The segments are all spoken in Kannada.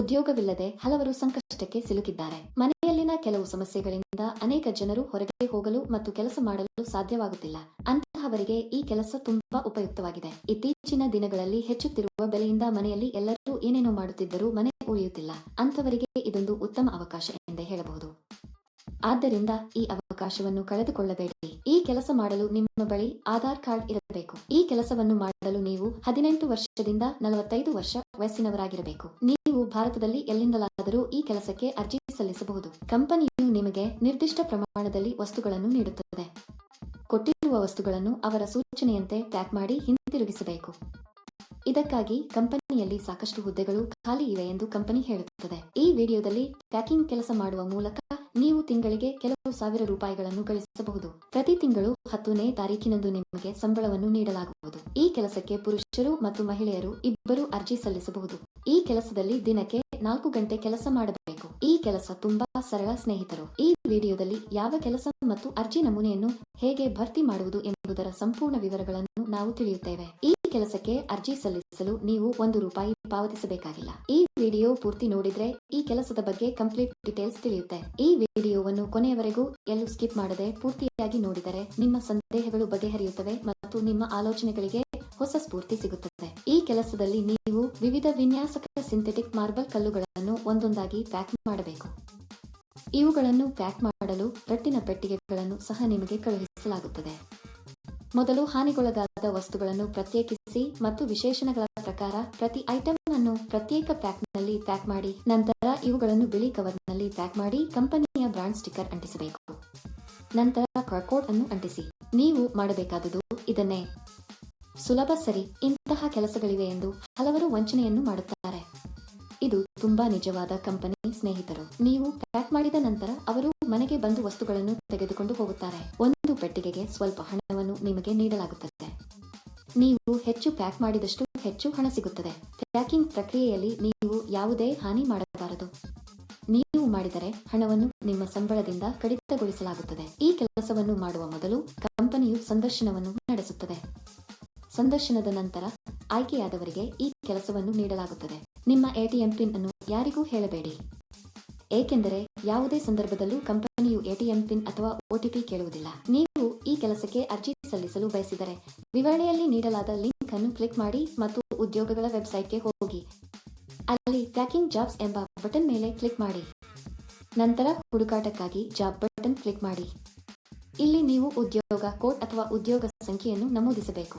ಉದ್ಯೋಗವಿಲ್ಲದೆ ಹಲವರು ಸಂಕಷ್ಟಕ್ಕೆ ಸಿಲುಕಿದ್ದಾರೆ. ಮನೆಯಲ್ಲಿನ ಕೆಲವು ಸಮಸ್ಯೆಗಳಿಂದ ಅನೇಕ ಜನರು ಹೊರಗೆ ಹೋಗಲು ಮತ್ತು ಕೆಲಸ ಮಾಡಲು ಸಾಧ್ಯವಾಗುತ್ತಿಲ್ಲ. ಅಂತಹವರಿಗೆ ಈ ಕೆಲಸ ತುಂಬಾ ಉಪಯುಕ್ತವಾಗಿದೆ. ಇತ್ತೀಚಿನ ದಿನಗಳಲ್ಲಿ ಹೆಚ್ಚುತ್ತಿರುವ ಬೆಲೆಯಿಂದ ಮನೆಯಲ್ಲಿ ಎಲ್ಲರೂ ಏನೇನೋ ಮಾಡುತ್ತಿದ್ದರೂ ಮನೆ ಉಳಿಯುತ್ತಿಲ್ಲ. ಅಂತವರಿಗೆ ಇದೊಂದು ಉತ್ತಮ ಅವಕಾಶ ಎಂದೇ ಹೇಳಬಹುದು. ಆದ್ದರಿಂದ ಈ ಅವಕಾಶವನ್ನು ಕಳೆದುಕೊಳ್ಳಬೇಡಿ. ಈ ಕೆಲಸ ಮಾಡಲು ನಿಮ್ಮ ಬಳಿ ಆಧಾರ್ ಕಾರ್ಡ್ ಇರಬೇಕು. ಈ ಕೆಲಸವನ್ನು ಮಾಡಲು ನೀವು ಹದಿನೆಂಟು ವರ್ಷದಿಂದ ನಲವತ್ತೈದು ವರ್ಷ ವಯಸ್ಸಿನವರಾಗಿರಬೇಕು. ನೀವು ಭಾರತದಲ್ಲಿ ಎಲ್ಲಿಂದಲಾದರೂ ಈ ಕೆಲಸಕ್ಕೆ ಅರ್ಜಿ ಸಲ್ಲಿಸಬಹುದು. ಕಂಪನಿಯು ನಿಮಗೆ ನಿರ್ದಿಷ್ಟ ಪ್ರಮಾಣದಲ್ಲಿ ವಸ್ತುಗಳನ್ನು ನೀಡುತ್ತದೆ. ಕೊಟ್ಟಿರುವ ವಸ್ತುಗಳನ್ನು ಅವರ ಸೂಚನೆಯಂತೆ ಪ್ಯಾಕ್ ಮಾಡಿ ಹಿಂತಿರುಗಿಸಬೇಕು. ಇದಕ್ಕಾಗಿ ಕಂಪನಿಯಲ್ಲಿ ಸಾಕಷ್ಟು ಹುದ್ದೆಗಳು ಖಾಲಿ ಇವೆ ಎಂದು ಕಂಪನಿ ಹೇಳುತ್ತದೆ. ಈ ವಿಡಿಯೋದಲ್ಲಿ ಪ್ಯಾಕಿಂಗ್ ಕೆಲಸ ಮಾಡುವ ಮೂಲಕ ನೀವು ತಿಂಗಳಿಗೆ ಕೆಲವು ಸಾವಿರ ರೂಪಾಯಿಗಳನ್ನು ಗಳಿಸಬಹುದು. ಪ್ರತಿ ತಿಂಗಳು ಹತ್ತನೇ ತಾರೀಕಿನಂದು ನಿಮಗೆ ಸಂಬಳವನ್ನು ನೀಡಲಾಗುವುದು. ಈ ಕೆಲಸಕ್ಕೆ ಪುರುಷರು ಮತ್ತು ಮಹಿಳೆಯರು ಇಬ್ಬರು ಅರ್ಜಿ ಸಲ್ಲಿಸಬಹುದು. ಈ ಕೆಲಸದಲ್ಲಿ ದಿನಕ್ಕೆ ನಾಲ್ಕು ಗಂಟೆ ಕೆಲಸ ಮಾಡಬೇಕು. ಈ ಕೆಲಸ ತುಂಬಾ ಸರಳ ಸ್ನೇಹಿತರು. ಈ ವಿಡಿಯೋದಲ್ಲಿ ಯಾವ ಕೆಲಸ ಮತ್ತು ಅರ್ಜಿ ನಮೂನೆಯನ್ನು ಹೇಗೆ ಭರ್ತಿ ಮಾಡುವುದು ಎಂಬುದರ ಸಂಪೂರ್ಣ ವಿವರಗಳನ್ನು ನಾವು ತಿಳಿಯುತ್ತೇವೆ. ಈ ಕೆಲಸಕ್ಕೆ ಅರ್ಜಿ ಸಲ್ಲಿಸಲು ನೀವು ಒಂದು ರೂಪಾಯಿ ಪಾವತಿಸಬೇಕಾಗಿಲ್ಲ. ಈ ವಿಡಿಯೋ ಪೂರ್ತಿ ನೋಡಿದ್ರೆ ಈ ಕೆಲಸದ ಬಗ್ಗೆ ಕಂಪ್ಲೀಟ್ ಡೀಟೇಲ್ಸ್ ತಿಳಿಯುತ್ತೆ. ಈ ವಿಡಿಯೋವನ್ನು ಕೊನೆಯವರೆಗೂ ಎಲ್ಲೂ ಸ್ಕಿಪ್ ಮಾಡದೆ ಪೂರ್ತಿಯಾಗಿ ನೋಡಿದರೆ ನಿಮ್ಮ ಸಂದೇಹಗಳು ಬಗೆಹರಿಯುತ್ತವೆ ಮತ್ತು ನಿಮ್ಮ ಆಲೋಚನೆಗಳಿಗೆ ಹೊಸ ಸ್ಫೂರ್ತಿ ಸಿಗುತ್ತದೆ. ಈ ಕೆಲಸದಲ್ಲಿ ನೀವು ವಿವಿಧ ವಿನ್ಯಾಸಕ ಸಿಂಥೆಟಿಕ್ ಮಾರ್ಬಲ್ ಕಲ್ಲುಗಳನ್ನು ಒಂದೊಂದಾಗಿ ಪ್ಯಾಕ್ ಮಾಡಬೇಕು. ಇವುಗಳನ್ನು ಪ್ಯಾಕ್ ಮಾಡಲು ರಟ್ಟಿನ ಪೆಟ್ಟಿಗೆಗಳನ್ನು ಸಹ ನಿಮಗೆ ಕಳುಹಿಸಲಾಗುತ್ತದೆ. ಮೊದಲು ಹಾನಿಗೊಳಗಾದ ವಸ್ತುಗಳನ್ನು ಪ್ರತ್ಯೇಕಿಸಿ ಮತ್ತು ವಿಶೇಷಣಗಳ ಪ್ರಕಾರ ಪ್ರತಿ ಐಟಮ್ ಅನ್ನು ಪ್ರತ್ಯೇಕ ಪ್ಯಾಕ್ನಲ್ಲಿ ಪ್ಯಾಕ್ ಮಾಡಿ, ನಂತರ ಇವುಗಳನ್ನು ಬಿಳಿ ಕವರ್ನಲ್ಲಿ ಪ್ಯಾಕ್ ಮಾಡಿ ಕಂಪನಿಯ ಬ್ರಾಂಡ್ ಸ್ಟಿಕ್ಕರ್ ಅಂಟಿಸಬೇಕು. ನಂತರ ಕಾರ್ಕೋಡ್ ಅನ್ನು ಅಂಟಿಸಿ. ನೀವು ಮಾಡಬೇಕಾದುದು ಇದನ್ನೇ. ಸುಲಭ ಸರಿ ಇಂತಹ ಕೆಲಸಗಳಿವೆ ಎಂದು ಹಲವರು ವಂಚನೆಯನ್ನು ಮಾಡುತ್ತಾರೆ. ಇದು ತುಂಬಾ ನಿಜವಾದ ಕಂಪನಿ ಸ್ನೇಹಿತರು. ನೀವು ಪ್ಯಾಕ್ ಮಾಡಿದ ನಂತರ ಅವರು ಮನೆಗೆ ಬಂದು ವಸ್ತುಗಳನ್ನು ತೆಗೆದುಕೊಂಡು ಹೋಗುತ್ತಾರೆ. ಒಂದು ಪೆಟ್ಟಿಗೆಗೆ ಸ್ವಲ್ಪ ಹಣವನ್ನು ನಿಮಗೆ ನೀಡಲಾಗುತ್ತದೆ. ನೀವು ಹೆಚ್ಚು ಪ್ಯಾಕ್ ಮಾಡಿದಷ್ಟು ಹೆಚ್ಚು ಹಣ ಸಿಗುತ್ತದೆ. ಪ್ಯಾಕಿಂಗ್ ಪ್ರಕ್ರಿಯೆಯಲ್ಲಿ ನೀವು ಯಾವುದೇ ಹಾನಿ ಮಾಡಬಾರದು. ನೀವು ಮಾಡಿದರೆ ಹಣವನ್ನು ನಿಮ್ಮ ಸಂಬಳದಿಂದ ಕಡಿತಗೊಳಿಸಲಾಗುತ್ತದೆ. ಈ ಕೆಲಸವನ್ನು ಮಾಡುವ ಮೊದಲು ಕಂಪನಿಯು ಸಂದರ್ಶನವನ್ನು ನಡೆಸುತ್ತದೆ. ಸಂದರ್ಶನದ ನಂತರ ಆಯ್ಕೆಯಾದವರಿಗೆ ಈ ಕೆಲಸವನ್ನು ನೀಡಲಾಗುತ್ತದೆ. ನಿಮ್ಮ ಎಟಿಎಂ ಪಿನ್ ಅನ್ನು ಯಾರಿಗೂ ಹೇಳಬೇಡಿ. ಏಕೆಂದರೆ ಯಾವುದೇ ಸಂದರ್ಭದಲ್ಲೂ ಕಂಪನಿಯು ಎಟಿಎಂ ಪಿನ್ ಅಥವಾ ಒಟಿಪಿ ಕೇಳುವುದಿಲ್ಲ. ನೀವು ಈ ಕೆಲಸಕ್ಕೆ ಅರ್ಜಿ ಸಲ್ಲಿಸಲು ಬಯಸಿದರೆ ವಿವರಣೆಯಲ್ಲಿ ನೀಡಲಾದ ಲಿಂಕ್ ಅನ್ನು ಕ್ಲಿಕ್ ಮಾಡಿ ಮತ್ತು ಉದ್ಯೋಗಗಳ ವೆಬ್ಸೈಟ್ಗೆ ಹೋಗಿ. ಅಲ್ಲಿ ಪ್ಯಾಕಿಂಗ್ ಜಾಬ್ಸ್ ಎಂಬ ಬಟನ್ ಮೇಲೆ ಕ್ಲಿಕ್ ಮಾಡಿ. ನಂತರ ಹುಡುಕಾಟಕ್ಕಾಗಿ ಜಾಬ್ ಬಟನ್ ಕ್ಲಿಕ್ ಮಾಡಿ. ಇಲ್ಲಿ ನೀವು ಉದ್ಯೋಗ ಕೋಡ್ ಅಥವಾ ಉದ್ಯೋಗ ಸಂಖ್ಯೆಯನ್ನು ನಮೂದಿಸಬೇಕು.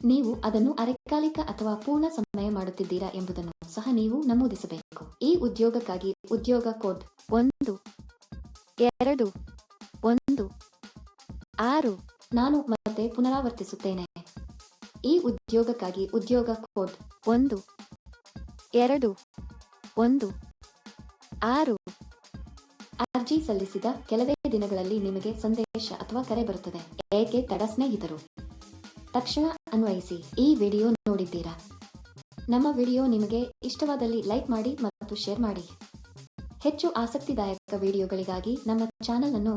ನೀವು ಅದನ್ನು ಅರೆಕಾಲಿಕ ಅಥವಾ ಪೂರ್ಣ ಸಮಯ ಮಾಡುತ್ತಿದ್ದೀರಾ ಎಂಬುದನ್ನು ಸಹ ನೀವು ನಮೂದಿಸಬೇಕು. ಈ ಉದ್ಯೋಗಕ್ಕಾಗಿ ಉದ್ಯೋಗ ಕೋಡ್ ಒಂದು, ಎರಡು, ಒಂದು, ಆರು ನಾನು ಮತ್ತೆ ಪುನರಾವರ್ತಿಸುತ್ತೇನೆ. ಈ ಉದ್ಯೋಗಕ್ಕಾಗಿ ಉದ್ಯೋಗ ಕೋಡ್ ಒಂದು, ಎರಡು, ಒಂದು, ಆರು ಅರ್ಜಿ ಸಲ್ಲಿಸಿದ ಕೆಲವೇ ದಿನಗಳಲ್ಲಿ ನಿಮಗೆ ಸಂದೇಶ ಅಥವಾ ಕರೆ ಬರುತ್ತದೆ. ಏಕೆ ತಡ ಸ್ನೇಹಿತರು? ತಕ್ಷಣ ಅನ್ವಯಿಸಿ ಈ ವಿಡಿಯೋ ನೋಡಿದ್ದೀರಾ? ನಮ್ಮ ವಿಡಿಯೋ ನಿಮಗೆ ಇಷ್ಟವಾದಲ್ಲಿ ಲೈಕ್ ಮಾಡಿ ಮತ್ತು ಶೇರ್ ಮಾಡಿ. ಹೆಚ್ಚು ಆಸಕ್ತಿದಾಯಕ ವಿಡಿಯೋಗಳಿಗಾಗಿ ನಮ್ಮ ಚಾನೆಲ್ ಅನ್ನು